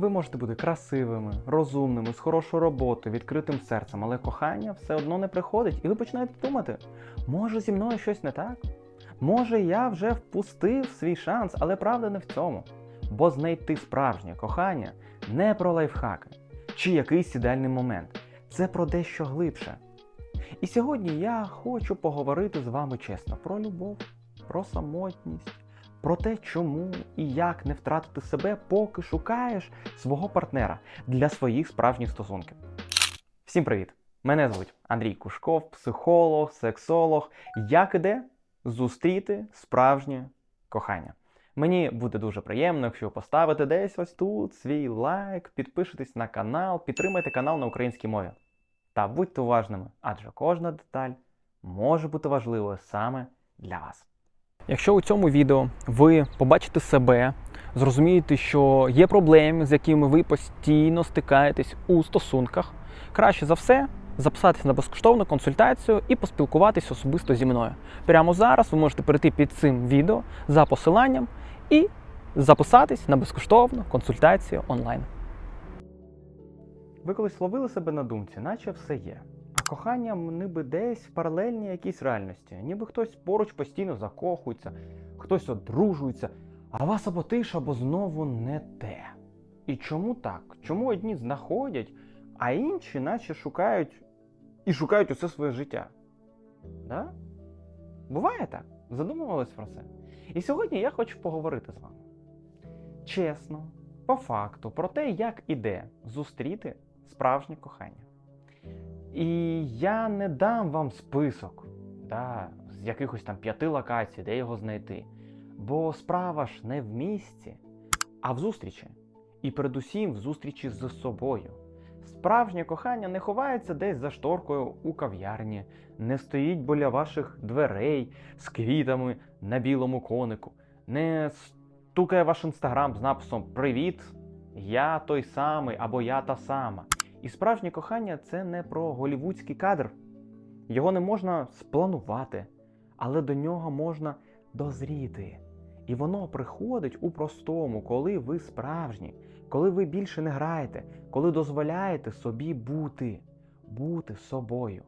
Ви можете бути красивими, розумними, з хорошою роботою, відкритим серцем, але кохання все одно не приходить, і ви починаєте думати, може зі мною щось не так? Може, я вже впустив свій шанс, але правда не в цьому. Бо знайти справжнє кохання не про лайфхаки чи якийсь ідеальний момент. Це про дещо глибше. І сьогодні я хочу поговорити з вами чесно про любов, про самотність, про те, чому і як не втратити себе, поки шукаєш свого партнера для своїх справжніх стосунків. Всім привіт! Мене звуть Андрій Кушков, психолог, сексолог. Як іде зустріти справжнє кохання? Мені буде дуже приємно, якщо ви поставите десь ось тут свій лайк, підпишетесь на канал, підтримайте канал на українській мові. Та будьте уважними, адже кожна деталь може бути важливою саме для вас. Якщо у цьому відео ви побачите себе, зрозумієте, що є проблеми, з якими ви постійно стикаєтесь у стосунках, краще за все записатися на безкоштовну консультацію і поспілкуватись особисто зі мною. Прямо зараз ви можете перейти під цим відео за посиланням і записатись на безкоштовну консультацію онлайн. Ви колись ловили себе на думці, наче все є. А кохання ніби десь в паралельній якійсь реальності. Ніби хтось поруч постійно закохується, хтось одружується, а вас або тиша, або знову не те. І чому так? Чому одні знаходять, а інші наче шукають і шукають усе своє життя? Да? Буває так? Задумувались про це? І сьогодні я хочу поговорити з вами. Чесно, по факту, про те, як іде зустріти справжнє кохання. І я не дам вам список да, з якихось там п'яти локацій, де його знайти. Бо справа ж не в місці, а в зустрічі. І передусім в зустрічі з собою. Справжнє кохання не ховається десь за шторкою у кав'ярні, не стоїть біля ваших дверей з квітами на білому конику, не стукає ваш інстаграм з написом Привіт! Я той самий або я та сама. І справжнє кохання це не про голівудський кадр. Його не можна спланувати, але до нього можна дозріти. І воно приходить у простому, коли ви справжні, коли ви більше не граєте, коли дозволяєте собі бути, бути собою.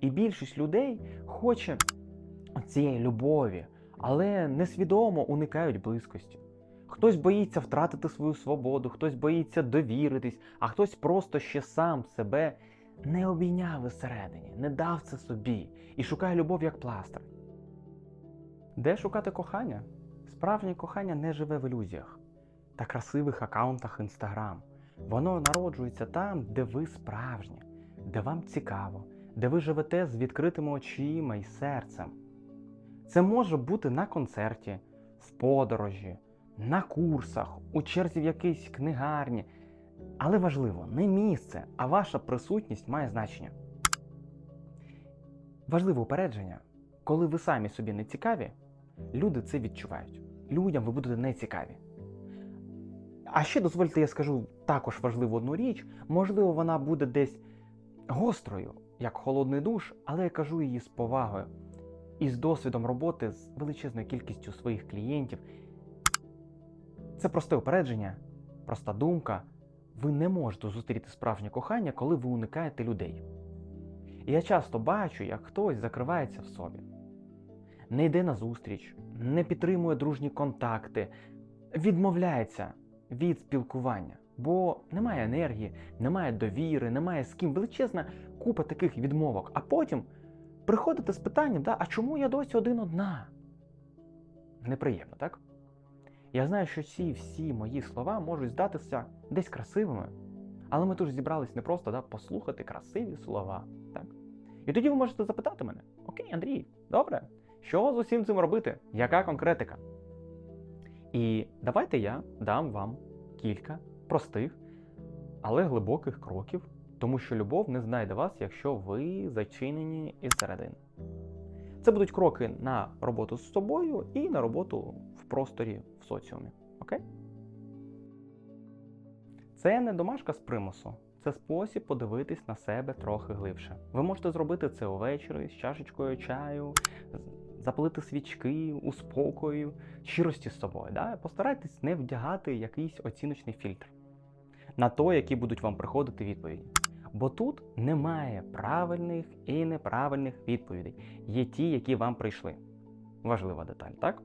І більшість людей хоче цієї любові, але несвідомо уникають близькості. Хтось боїться втратити свою свободу, хтось боїться довіритись, а хтось просто ще сам себе не обійняв всередині, не дав це собі і шукає любов як пластир. Де шукати кохання? Справжнє кохання не живе в ілюзіях та красивих аккаунтах Інстаграм. Воно народжується там, де ви справжні, де вам цікаво, де ви живете з відкритими очима і серцем. Це може бути на концерті, в подорожі, на курсах, у черзі в якійсь книгарні. Але важливо не місце, а ваша присутність має значення. Важливе упередження, коли ви самі собі не цікаві, люди це відчувають. Людям ви будете не цікаві. А ще дозвольте, я скажу також важливу одну річ, можливо, вона буде десь гострою, як холодний душ, але я кажу її з повагою і з досвідом роботи з величезною кількістю своїх клієнтів. Це просте упередження, проста думка. Ви не можете зустріти справжнє кохання, коли ви уникаєте людей. І я часто бачу, як хтось закривається в собі, не йде на зустріч, не підтримує дружні контакти, відмовляється від спілкування, бо немає енергії, немає довіри, немає з ким величезна купа таких відмовок. А потім приходите з питанням, да, а чому я досі один одна? Неприємно, так? Я знаю, що ці всі мої слова можуть здатися десь красивими, але ми тут зібрались не просто да, послухати красиві слова. Так? І тоді ви можете запитати мене: Окей, Андрій, добре, що з усім цим робити? Яка конкретика? І давайте я дам вам кілька простих, але глибоких кроків, тому що любов не знайде вас, якщо ви зачинені із середини. Це будуть кроки на роботу з собою і на роботу в просторі в соціумі. Окей? Це не домашка з примусу. Це спосіб подивитись на себе трохи глибше. Ви можете зробити це увечері з чашечкою чаю, запалити свічки у спокою, щирості з собою. Да? Постарайтесь не вдягати якийсь оціночний фільтр. на то, які будуть вам приходити відповіді. Бо тут немає правильних і неправильних відповідей. Є ті, які вам прийшли. Важлива деталь, так?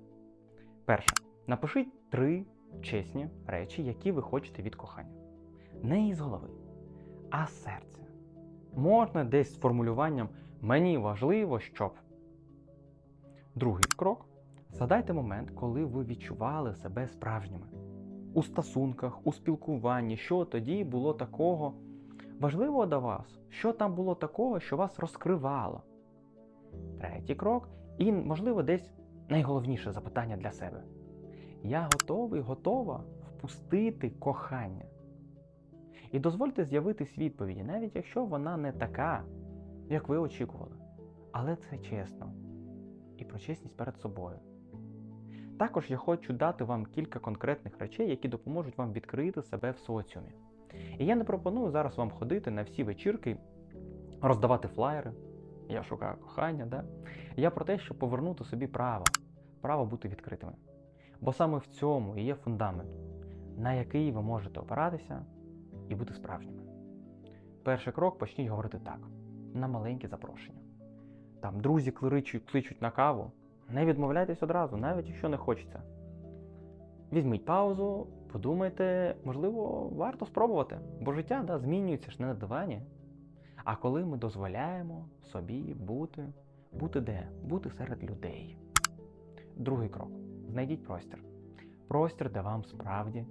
Перше. Напишіть три чесні речі, які ви хочете від кохання. Не із голови, а з серця. Можна десь з формулюванням Мені важливо, щоб. Другий крок. Згадайте момент, коли ви відчували себе справжніми. У стосунках, у спілкуванні, що тоді було такого важливого до вас, що там було такого, що вас розкривало. Третій крок, і, можливо, десь найголовніше запитання для себе. Я готовий, готова впустити кохання. І дозвольте з'явитись відповіді, навіть якщо вона не така, як ви очікували. Але це чесно. І про чесність перед собою. Також я хочу дати вам кілька конкретних речей, які допоможуть вам відкрити себе в соціумі. І я не пропоную зараз вам ходити на всі вечірки, роздавати флаєри. Я шукаю кохання, да? Я про те, щоб повернути собі право, право бути відкритими. Бо саме в цьому і є фундамент, на який ви можете опиратися і бути справжніми. Перший крок почніть говорити так, на маленькі запрошення. Там друзі кличуть, кличуть на каву. Не відмовляйтесь одразу, навіть якщо не хочеться. Візьміть паузу, подумайте, можливо, варто спробувати, бо життя да, змінюється ж не на дивані. А коли ми дозволяємо собі бути, бути де? Бути серед людей. Другий крок. Знайдіть простір. Простір, де вам справді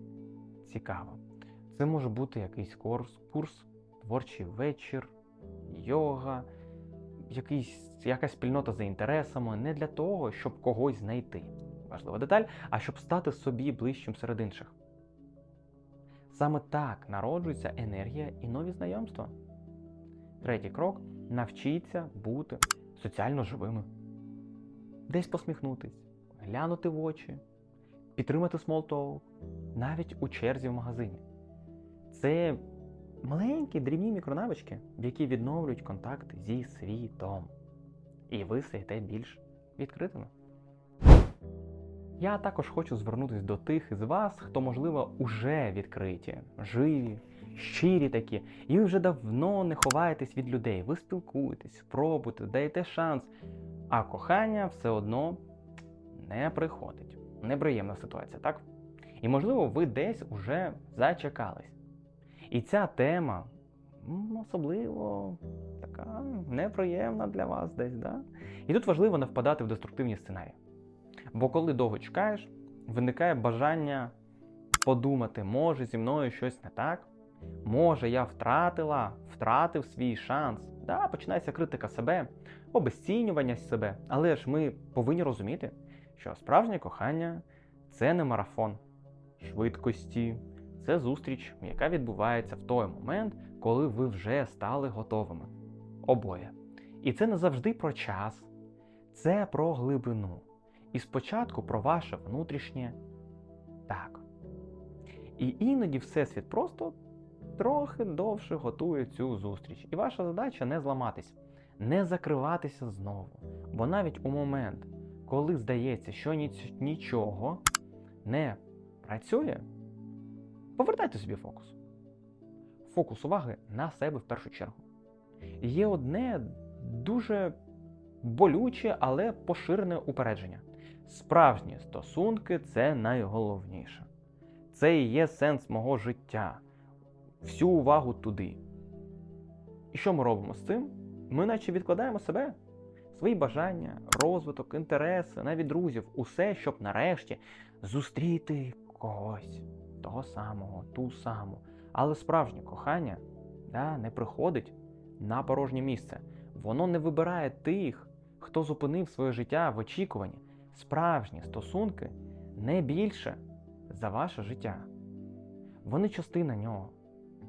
цікаво. Це може бути якийсь курс, курс, творчий вечір, йога, якийсь, якась спільнота за інтересами, не для того, щоб когось знайти. Важлива деталь, а щоб стати собі ближчим серед інших. Саме так народжується енергія і нові знайомства. Третій крок навчіться бути соціально живими. Десь посміхнутись, глянути в очі, підтримати смолтоу, навіть у черзі в магазині. Це маленькі дрібні мікронавички, які відновлюють контакт зі світом. І ви стаєте більш відкритими. Я також хочу звернутися до тих із вас, хто, можливо, уже відкриті, живі, щирі такі, і ви вже давно не ховаєтесь від людей. Ви спілкуєтесь, пробуєте, даєте шанс, а кохання все одно не приходить. Неприємна ситуація, так? І, можливо, ви десь уже зачекались. І ця тема особливо така неприємна для вас десь, да? І тут важливо не впадати в деструктивні сценарії. Бо коли довго чекаєш, виникає бажання подумати, може зі мною щось не так, може я втратила, втратив свій шанс. Да, починається критика себе, обесцінювання себе. Але ж ми повинні розуміти, що справжнє кохання це не марафон швидкості, це зустріч, яка відбувається в той момент, коли ви вже стали готовими. Обоє. І це не завжди про час, це про глибину. І спочатку про ваше внутрішнє так. І іноді Всесвіт просто трохи довше готує цю зустріч. І ваша задача не зламатись, не закриватися знову. Бо навіть у момент, коли здається, що нічого не працює, повертайте собі фокус. Фокус уваги на себе в першу чергу. Є одне дуже болюче, але поширене упередження. Справжні стосунки це найголовніше. Це і є сенс мого життя. Всю увагу туди. І що ми робимо з цим? Ми наче відкладаємо себе, свої бажання, розвиток, інтереси, навіть друзів, усе, щоб нарешті зустріти когось, того самого, ту саму. Але справжнє кохання да, не приходить на порожнє місце. Воно не вибирає тих, хто зупинив своє життя в очікуванні. Справжні стосунки не більше за ваше життя. Вони частина нього,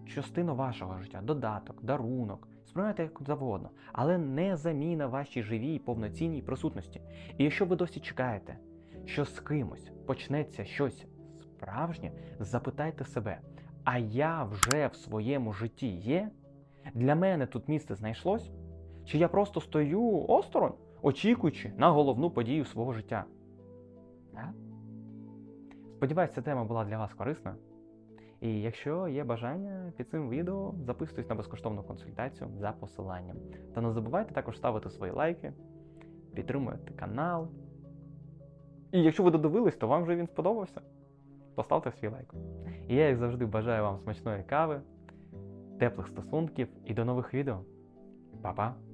частина вашого життя, додаток, дарунок, сприймайте як завгодно, але не заміна вашій живій повноцінній присутності. І якщо ви досі чекаєте, що з кимось почнеться щось справжнє, запитайте себе, а я вже в своєму житті є? Для мене тут місце знайшлось? Чи я просто стою осторонь, очікуючи на головну подію свого життя? Сподіваюсь, ця тема була для вас корисна. І якщо є бажання під цим відео, записуйтесь на безкоштовну консультацію за посиланням. Та не забувайте також ставити свої лайки, підтримуйте канал. І якщо ви додивились, то вам вже він сподобався. Поставте свій лайк. І я, як завжди, бажаю вам смачної кави, теплих стосунків і до нових відео. Па-па!